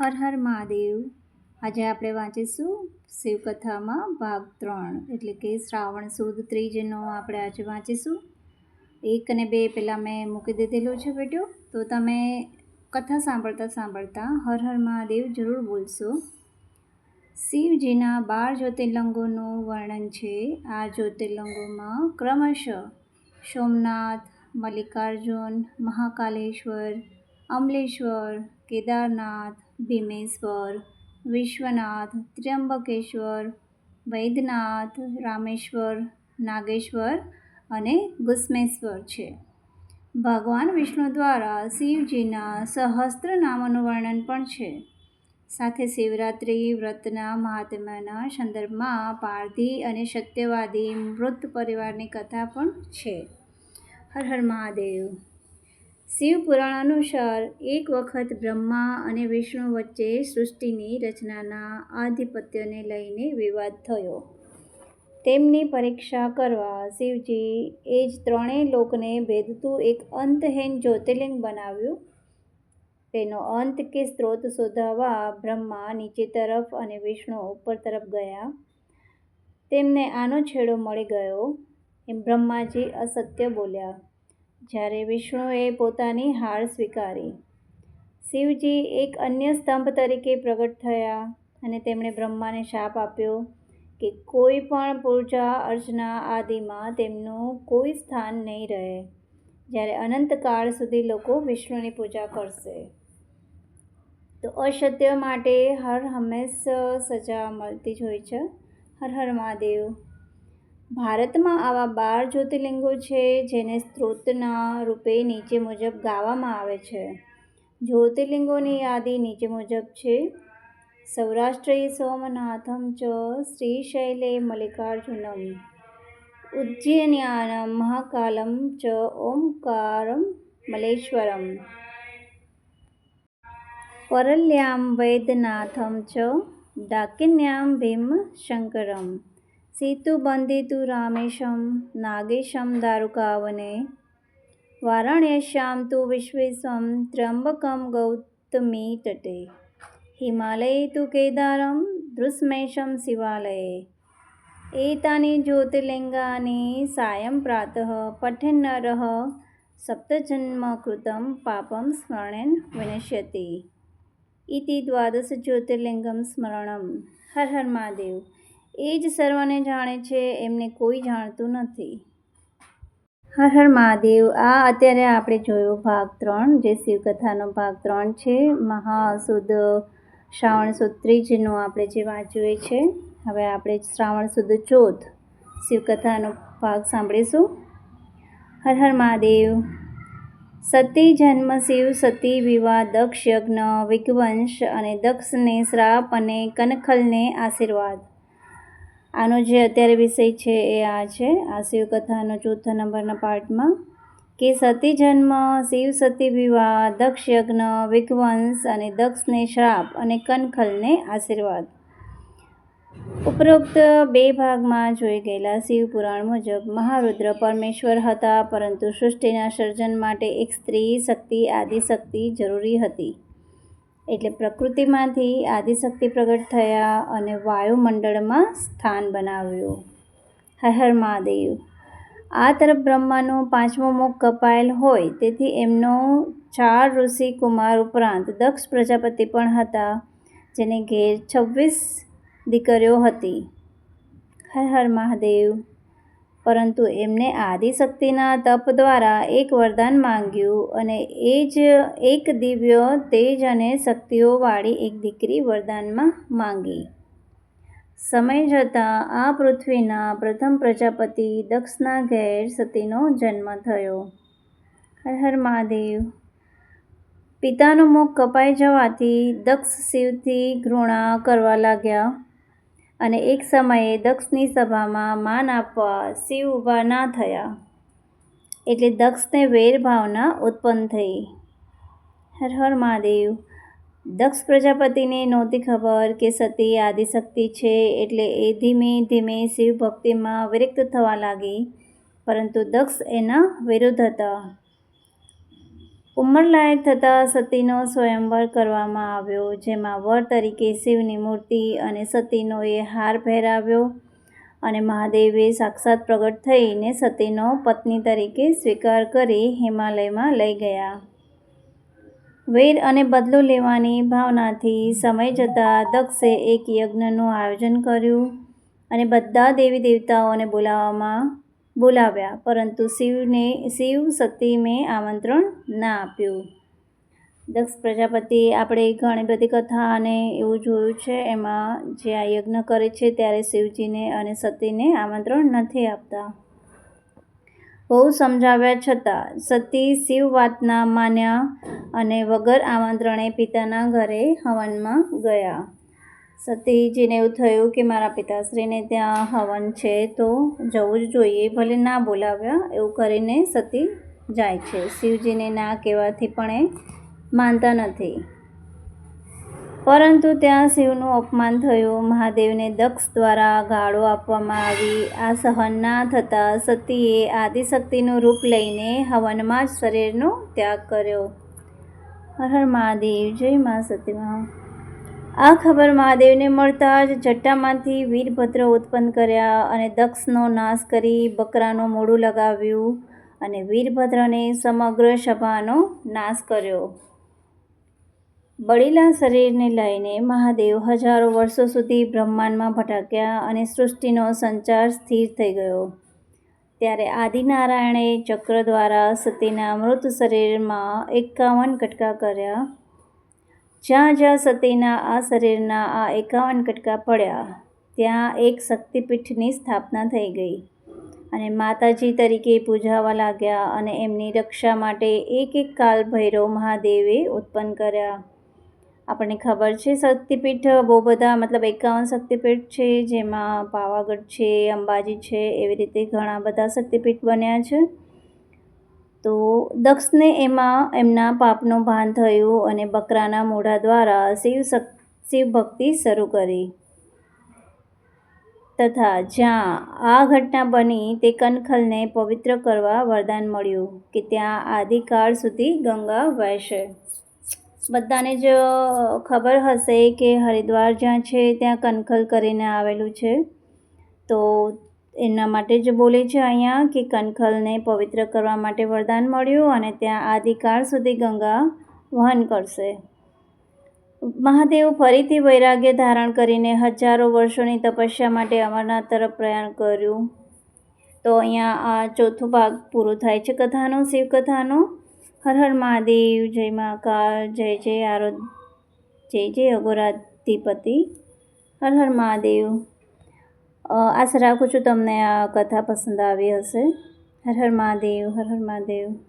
હર હર મહાદેવ. આજે આપણે વાંચીશું શિવકથામાં ભાગ ત્રણ, એટલે કે શ્રાવણ સુદ ત્રીજનો આપણે આજે વાંચીશું. એક અને બે પહેલાં મેં મૂકી દીધેલું છે વીડિયો, તો તમે કથા સાંભળતા સાંભળતા હર હર મહાદેવ જરૂર બોલશો. શિવજીના બાર જ્યોતિર્લિંગોનું વર્ણન છે. આ જ્યોતિર્લિંગોમાં ક્રમશઃ સોમનાથ, મલ્લિકાર્જુન, મહાકાલેશ્વર, અમલેશ્વર કેદારનાથ, ભીમેશ્વર, વિશ્વનાથ, ત્ર્યંબકેશ્વર, વૈદ્યનાથ, રામેશ્વર, નાગેશ્વર અને ગુસ્મેશ્વર છે. ભગવાન વિષ્ણુ દ્વારા શિવજીના સહસ્ત્ર નામોનું વર્ણન પણ છે. સાથે શિવરાત્રિ, વ્રતના મહાત્મ્યના સંદર્ભમાં પારધી અને સત્યવાદી મૃત પરિવારની કથા પણ છે. હર હર મહાદેવ. શિવ પુરાણ અનુસાર એક વખત બ્રહ્મા અને વિષ્ણુ વચ્ચે સૃષ્ટિની રચનાના આધિપત્યને લઈને વિવાદ થયો. તેમની પરીક્ષા કરવા શિવજી એ જ ત્રણેય લોકને ભેદતું એક અંતહીન જ્યોતિર્લિંગ બનાવ્યું. તેનો અંત કે સ્ત્રોત શોધાવા બ્રહ્મા નીચે તરફ અને વિષ્ણુ ઉપર તરફ ગયા. તેમને આનો છેડો મળી ગયો. એમ બ્રહ્માજી અસત્ય બોલ્યા. જ્યારે વિષ્ણુએ પોતાની હાર સ્વીકારી. શિવજી એક અન્ય સ્તંભ તરીકે પ્રગટ થયા અને તેમણે બ્રહ્માને શાપ આપ્યો કે કોઈ પણ પૂજા અર્ચના આદિમાં તેમનું કોઈ સ્થાન નહીં રહે, જ્યારે અનંતકાળ સુધી લોકો વિષ્ણુની પૂજા કરશે. તો અસત્ય માટે હર હંમેશ સજા મળતી જ હોય છે. હર હર મહાદેવ. ભારતમાં આવા બાર જ્યોતિર્લિંગો છે જેને સ્ત્રોતના રૂપે નીચે મુજબ ગાવામાં આવે છે. જ્યોતિર્લિંગોની યાદી નીચે મુજબ છે. સૌરાષ્ટ્રે સોમનાથમ ચ, શ્રીશૈલે મલ્લિકાર્જુનમ. ઉજ્જૈન્યાનમ મહાકાલમ ચ, ઓમકારમ મલેશ્વરમ. પરલ્યામ વૈદ્યનાથમ ચ, ડાકિન્યામ ભીમ શંકરમ સેતુબંધિતુ રામેશમ, નાગેશમ દારુકાવને, વારાણસ્યામ તુ વિશ્વેશમ, ત્ર્યંબકમ ગૌતમી તટે હિમાલયે તુ કેદારમ ધૃસ્મેશમ શિવાલયે. એતાની જ્યોતિર્લિંગાની સાયં પ્રાતઃ પઠન્નરઃ સપ્તજન્મકૃतं પાપં સ્મરણેન વિનશ્યતિ. ઇતિ દ્વાદશ જ્યોતિર્લિંગમ સ્મરણમ. હર હર મહાદેવ. એ જ સર્વને જાણે છે, એમને કોઈ જાણતું નથી. હર હર મહાદેવ, આ અત્યારે આપણે જોયો ભાગ ત્રણ, જે શિવકથાનો ભાગ ત્રણ છે. મહાસુદ શ્રાવણ સુદ ત્રીજનો આપણે જે વાંચ્યું છે. હવે આપણે શ્રાવણ સુદ ચોથ શિવકથાનો ભાગ સાંભળીશું. હર હર મહાદેવ, સતી જન્મ શિવ સતી વિવાહ દક્ષ યજ્ઞ, વિઘ્વંશ અને દક્ષને શ્રાપ અને કનખલને આશીર્વાદ. આનો જે અત્યારે વિષય છે એ આ છે, આ શિવકથાનો ચોથા નંબરના પાર્ટમાં કે સતી જન્મ શિવ સતી વિવાહ દક્ષ યજ્ઞ વિઘ્વંશ અને દક્ષને શ્રાપ અને કનખલને આશીર્વાદ. ઉપરોક્ત બે ભાગમાં જોઈ ગયેલા શિવ પુરાણ મુજબ મહારુદ્ર પરમેશ્વર હતા, પરંતુ સૃષ્ટિના સર્જન માટે એક સ્ત્રી શક્તિ આદિશક્તિ જરૂરી હતી. એટલે પ્રકૃતિમાંથી આદિશક્તિ પ્રગટ થયા અને વાયુમંડળમાં સ્થાન બનાવ્યું. હર હર મહાદેવ. આ તરફ બ્રહ્માનું પાંચમો મુખ કપાયેલ હોય તેથી એમનો ચાર ઋષિ કુમાર ઉપરાંત દક્ષ પ્રજાપતિ પણ હતા, જેને ઘેર છવ્વીસ દીકરીઓ હતી. હર હર મહાદેવ. પરંતુ એમને આદિશક્તિના તપ દ્વારા એક વરદાન માંગ્યું અને એ જ એક દિવ્ય તેજ અને શક્તિઓવાળી એક દીકરી વરદાનમાં માંગી. સમય જતાં આ પૃથ્વીના પ્રથમ પ્રજાપતિ દક્ષના ઘેર સતીનો જન્મ થયો. હર હર મહાદેવ. પિતાનું મુખ કપાઈ જવાથી દક્ષ શિવથી ઘૃણા કરવા લાગ્યા. અને એક સમયે દક્ષની સભામાં માન આપવા શિવ ઊભા ના થયા. એટલે દક્ષને વેરભાવના ઉત્પન્ન થઈ. હર હર મહાદેવ. દક્ષ પ્રજાપતિને નહોતી ખબર કે સતી આદિશક્તિ છે એટલે એ ધીમે ધીમે શિવ ભક્તિમાં વિરક્ત થવા લાગી. પરંતુ દક્ષ એના વિરુદ્ધ હતા. ઉંમરલાયક થતાં સતીનો સ્વયંવર કરવામાં આવ્યો, જેમાં વર તરીકે શિવની મૂર્તિ અને સતીનોએ હાર પહેરાવ્યો અને મહાદેવે સાક્ષાત પ્રગટ થઈને સતીનો પત્ની તરીકે સ્વીકાર કરી હિમાલયમાં લઈ ગયા. વેર અને બદલો લેવાની ભાવનાથી સમય જતાં દક્ષે એક યજ્ઞનું આયોજન કર્યું અને બધા દેવી દેવતાઓને બોલાવવામાં બોલાવ્યા, પરંતુ શિવને, શિવ સતીમે આમંત્રણ ના આપ્યું. દક્ષ પ્રજાપતિ, આપણે ઘણી બધી કથા અને એવું જોયું છે, એમાં જે આ યજ્ઞ કરે છે ત્યારે શિવજીને અને સતીને આમંત્રણ નથી આપતા. બહુ સમજાવ્યા છતાં, સતી શિવ વાતના માન્યા અને વગર આમંત્રણે પિતાના ઘરે હવનમાં ગયા. સતીજીને એવું થયું કે મારા પિતાશ્રીને ત્યાં હવન છે તો જવું જ જોઈએ. ભલે ના બોલાવ્યા, એવું કરીને સતી જાય છે. શિવજીને ના કહેવાથી પણ એ માનતા નથી. પરંતુ ત્યાં શિવનું અપમાન થયું. મહાદેવને દક્ષ દ્વારા ગાળો આપવામાં આવી. આ સહન ના થતાં સતીએ આદિશક્તિનું રૂપ લઈને હવનમાં જ શરીરનો ત્યાગ કર્યો. હર હર મહાદેવ. જય મા સતીમાં. આ ખબર મહાદેવને મળતા જ જટ્ટામાંથી વીરભદ્ર ઉત્પન્ન કર્યા અને દક્ષનો નાશ કરી બકરાનું મોડું લગાવ્યું અને વીરભદ્રને સમગ્ર સભાનો નાશ કર્યો. બળેલા શરીરને લઈને મહાદેવ હજારો વર્ષો સુધી બ્રહ્માંડમાં ભટક્યા અને સૃષ્ટિનો સંચાર સ્થિર થઈ ગયો. ત્યારે આદિનારાયણે ચક્ર દ્વારા સતીના મૃત શરીરમાં એકાવન કટકા કર્યા જ્યાં જ્યાં સતીના આ શરીરના આ એકાવન કટકા પડ્યા, ત્યાં એક શક્તિપીઠની સ્થાપના થઈ ગઈ અને માતાજી તરીકે પૂજાવા લાગ્યા અને એમની રક્ષા માટે એક એક કાલ ભૈરવ મહાદેવે ઉત્પન્ન કર્યા. આપણને ખબર છે, શક્તિપીઠ બહુ બધા, મતલબ એકાવન શક્તિપીઠ છે, જેમાં પાવાગઢ છે, અંબાજી છે, એવી રીતે ઘણા બધા શક્તિપીઠ બન્યા છે. દક્ષને એમાં એમના પાપનું ભાન થયું અને બકરાના મોઢા દ્વારા શિવ શક, શિવભક્તિ શરૂ કરી. તથા જ્યાં આ ઘટના બની તે કનખલને પવિત્ર કરવા વરદાન મળ્યું કે ત્યાં આદિકાળ સુધી ગંગા વહેશે. બધાને જ ખબર હશે કે હરિદ્વાર જ્યાં છે ત્યાં કનખલ કરીને આવેલું છે. તો એના માટે જ બોલે છે અહીંયા કે કનખલને પવિત્ર કરવા માટે વરદાન મળ્યું અને ત્યાં આદિકાળ સુધી ગંગા વહન કરશે. મહાદેવ ફરીથી વૈરાગ્ય ધારણ કરીને હજારો વર્ષોની તપસ્યા માટે અમરનાથ તરફ પ્રયાણ કર્યું. તો અહીંયા આ ચોથો ભાગ પૂરો થાય છે કથાનો, શિવકથાનો. હર હર મહાદેવ, જય મહાકાળ જય જય આરોધ જય જય અઘોરાધિપતિ હર હર મહાદેવ. આશા રાખું છું તમને આ કથા પસંદ આવી હશે. હર હર મહાદેવ, હર હર મહાદેવ.